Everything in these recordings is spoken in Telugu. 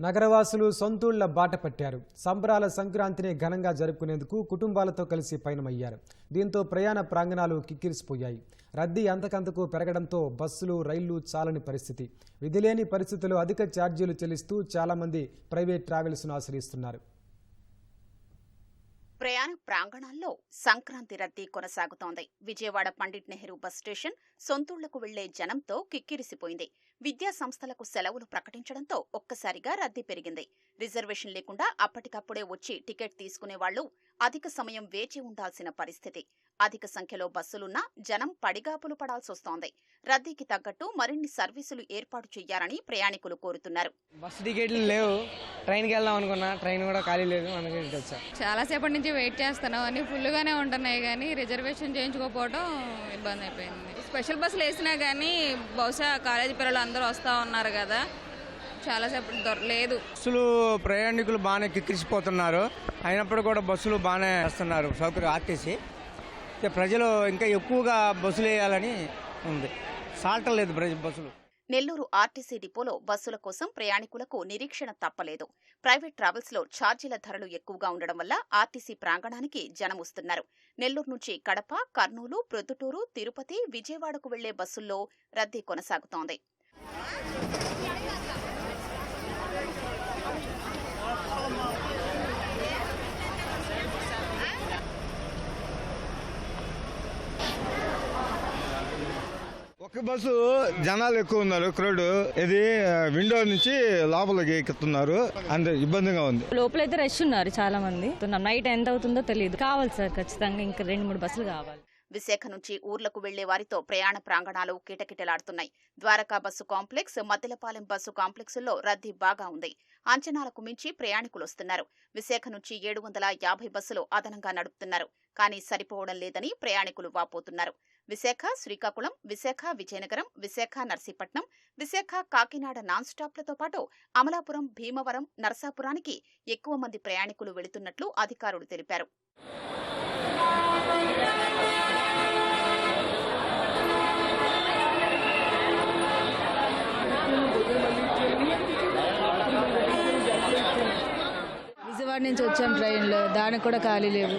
నగరవాసులు సొంతూళ్ళ బాట పట్టారు. సంబరాల సంక్రాంతిని ఘనంగా జరుపుకునేందుకు కుటుంబాలతో కలిసి పయనమయ్యారు. దీంతో ప్రయాణ ప్రాంగణాలు కిక్కిరిసిపోయాయి. రద్దీ అంతకంతకు పెరగడంతో బస్సులు రైళ్ళు చాలని పరిస్థితి. విధిలేని పరిస్థితుల్లో అధిక ఛార్జీలు చెల్లిస్తూ చాలామంది ప్రైవేట్ ట్రావెల్స్ను ఆశ్రయిస్తున్నారు. ప్రయాణ ప్రాంగణాల్లో సంక్రాంతి రద్దీ కొనసాగుతోంది. విజయవాడ పండిట్ నెహ్రూ బస్ స్టేషన్ సొంతూళ్ళకు వెళ్ళే జనంతో కిక్కిరిసిపోయింది. విద్యా సంస్థలకు సెలవులు ప్రకటించడంతో ఒక్కసారిగా రద్దీ పెరిగింది. రిజర్వేషన్ లేకుండా అప్పటికప్పుడే వచ్చి టికెట్ తీసుకునే వాళ్ళు అధిక సమయం వేచి ఉండాల్సిన పరిస్థితి. అధిక సంఖ్యలో బస్సులున్నా జనం పడిగాపులు పడాల్సొస్తోంది. రద్దీకి తగ్గట్టు మరిన్ని సర్వీసులు ఏర్పాటు చేయాలని ప్రయాణికులు కోరుతున్నారు. బస్సు టికెట్లు లేవు. ట్రైన్కి వెళ్దాం అనుకున్నా. ట్రైన్ కూడా ఖాళీ లేదు. వచ్చా. చాలాసేపటి నుంచి వెయిట్ చేస్తున్నాం. అన్ని ఫుల్గానే ఉంటున్నాయి కానీ రిజర్వేషన్ చేయించుకోకపోవడం ఇబ్బంది అయిపోయింది. స్పెషల్ బస్సులు వేసినా కానీ బహుశా కాలేజీ పిల్లలు అందరూ వస్తూ ఉన్నారు కదా. చాలాసేపు దొర లేదు. బస్సులు ప్రయాణికులు బాగానే కిక్కిరిసిపోతున్నారు. అయినప్పుడు కూడా బస్సులు బాగానే వేస్తున్నారు సౌకర్యం ఆర్టీసీ. ప్రజలు ఇంకా ఎక్కువగా బస్సులు వేయాలని ఉంది. సాల్టలేదు ప్రజ బస్సులు. నెల్లూరు ఆర్టీసీ డిపోలో బస్సుల కోసం ప్రయాణికులకు నిరీక్షణ తప్పలేదు. ప్రైవేట్ ట్రావెల్స్లో ఛార్జీల ధరలు ఎక్కువగా ఉండడం వల్ల ఆర్టీసీ ప్రాంగణానికి జనం వస్తున్నారు. నెల్లూరు నుంచి కడప కర్నూలు ప్రొద్దుటూరు తిరుపతి విజయవాడకు వెళ్ళే బస్సుల్లో రద్దీ కొనసాగుతోంది. బస్సు జనాలు ఎక్కువ ఉన్నారు. క్రౌడ్ ఇది విండో నుంచి లోపలికి ఎక్కుతున్నారు. అంత ఇబ్బందిగా ఉంది. లోపలైతే రష్ ఉన్నారు చాలా మంది నైట్ ఎంత అవుతుందో తెలియదు. కావాలి సార్ ఖచ్చితంగా ఇంకా రెండు మూడు బస్సులు కావాలి. విశాఖ నుంచి ఊర్లకు వెళ్ళే వారితో ప్రయాణ ప్రాంగణాలు కిటకిటలాడుతున్నాయి. Dwaraka bus complex Maddelapalem bus కాంప్లెక్సుల్లో రద్దీ బాగా ఉంది. అంచనాలకు మించి ప్రయాణికులు వస్తున్నారు. విశాఖ నుంచి ఏడు వందల యాభై బస్సులు అదనంగా నడుపుతున్నారు. కానీ సరిపోవడం లేదని ప్రయాణికులు వాపోతున్నారు. విశాఖ శ్రీకాకుళం విశాఖ విజయనగరం విశాఖ నర్సీపట్నం విశాఖ కాకినాడ నాన్ స్టాప్లతో పాటు అమలాపురం భీమవరం నర్సాపురానికి ఎక్కువ మంది ప్రయాణికులు వెళుతున్నట్లు అధికారులు తెలిపారు. విజయవాడ నుంచి వచ్చాం ట్రైన్లో. దానికి కూడా ఖాళీ లేవు.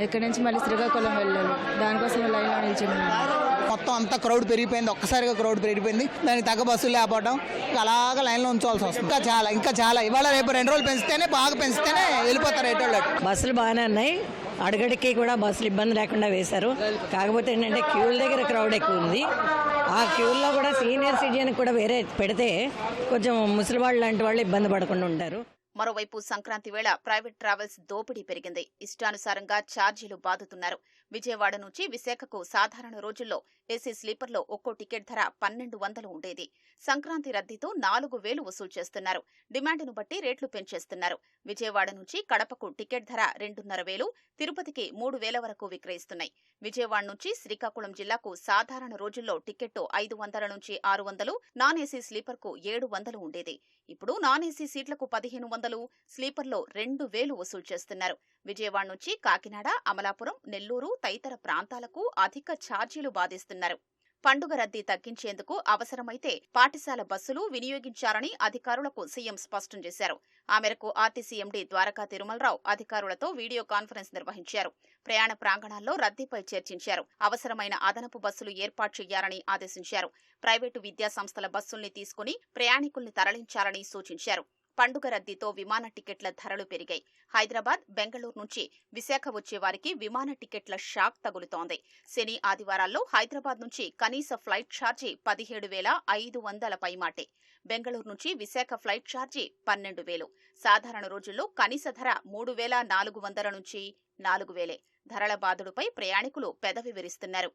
ఎక్కడి నుంచి మళ్ళీ శ్రీకాకుళం వెళ్ళాలి దానికోసం లైన్లో ఉన్నాం. మొత్తం అంతా క్రౌడ్ పెరిగిపోయింది. ఒక్కసారిగా క్రౌడ్ పెరిగిపోయింది. దానికి తగ్గ బస్సులు లేకపోవడం అలాగ లైన్లో ఉంచవలసి వస్తుంది. ఇంకా చాలా ఇంకా చాలా. ఇవాళ రేపు రెండు రోజులు పెంచితేనే బాగా పెంచితేనే వెళ్ళిపోతారు అటు. బస్సులు బాగానే ఉన్నాయి. అడుగడికి కూడా బస్సులు ఇబ్బంది లేకుండా వేశారు. కాకపోతే ఏంటంటే క్యూల దగ్గర క్రౌడ్ ఎక్కువ ఉంది. ఆ క్యూల్లో కూడా సీనియర్ సిటిజన్ కూడా వేరే పెడితే కొంచెం ముసలి వాళ్ళు లాంటి వాళ్ళు ఇబ్బంది పడకుండా ఉంటారు. మరోవైపు సంక్రాంతి వేళ ప్రైవేట్ ట్రావెల్స్ దోపిడీ పెరిగింది. ఇష్టానుసారంగా ఛార్జీలు బాదుతున్నారు. విజయవాడ నుంచి విశాఖకు సాధారణ రోజుల్లో ఏసీ స్లీపర్లో ఒక్కో టికెట్ ధర పన్నెండు వందలు ఉండేది. సంక్రాంతి రద్దీతో నాలుగు వేలు వసూలు చేస్తున్నారు. డిమాండ్ను బట్టి రేట్లు పెంచేస్తున్నారు. విజయవాడ నుంచి కడపకు టికెట్ ధర రెండున్నర వేలు తిరుపతికి మూడు వేల వరకు విక్రయిస్తున్నాయి. విజయవాడ నుంచి శ్రీకాకుళం జిల్లాకు సాధారణ రోజుల్లో టికెట్టు ఐదు వందల నుంచి ఆరు వందలు నాన్ ఏసీ స్లీపర్కు ఏడు వందలు ఉండేది. ఇప్పుడు నాన్ ఏసీ సీట్లకు పదిహేను వందలు స్లీపర్లో రెండు వేలు వసూలు చేస్తున్నారు. విజయవాడ నుంచి కాకినాడ అమలాపురం నెల్లూరు తదితర ప్రాంతాలకు అధిక ఛార్జీలు బాధిస్తున్నారు. పండుగ రద్దీ తగ్గించేందుకు అవసరమైతే పాఠశాల బస్సులు వినియోగించాలని అధికారులకు సీఎం స్పష్టం చేశారు. ఆ మేరకు ఆర్టీసీ ఎండీ ద్వారకా తిరుమలరావు అధికారులతో వీడియో కాన్ఫరెన్స్ నిర్వహించారు. ప్రయాణ ప్రాంగణాల్లో రద్దీపై చర్చించారు. అవసరమైన అదనపు బస్సులు ఏర్పాటు చేయాలని ఆదేశించారు. ప్రైవేటు విద్యా సంస్థల బస్సుల్ని తీసుకుని ప్రయాణికుల్ని తరలించాలని సూచించారు. పండుగ రద్దీతో విమాన టికెట్ల ధరలు పెరిగాయి. హైదరాబాద్ బెంగళూరు నుంచి విశాఖ వచ్చే వారికి విమాన టికెట్ల షాక్ తగులుతోంది. శని ఆదివారాల్లో హైదరాబాద్ నుంచి కనీస ఫ్లైట్ ఛార్జీ పదిహేడు వేల ఐదు వందల పైమాటే. బెంగళూరు నుంచి విశాఖ ఫ్లైట్ ఛార్జీ పన్నెండు వేలు. సాధారణ రోజుల్లో కనీస ధర మూడు వేల నాలుగు వందల నుంచి నాలుగు వేలే. ధరల బాధుడుపై ప్రయాణికులు పెదవి విరుస్తున్నారు.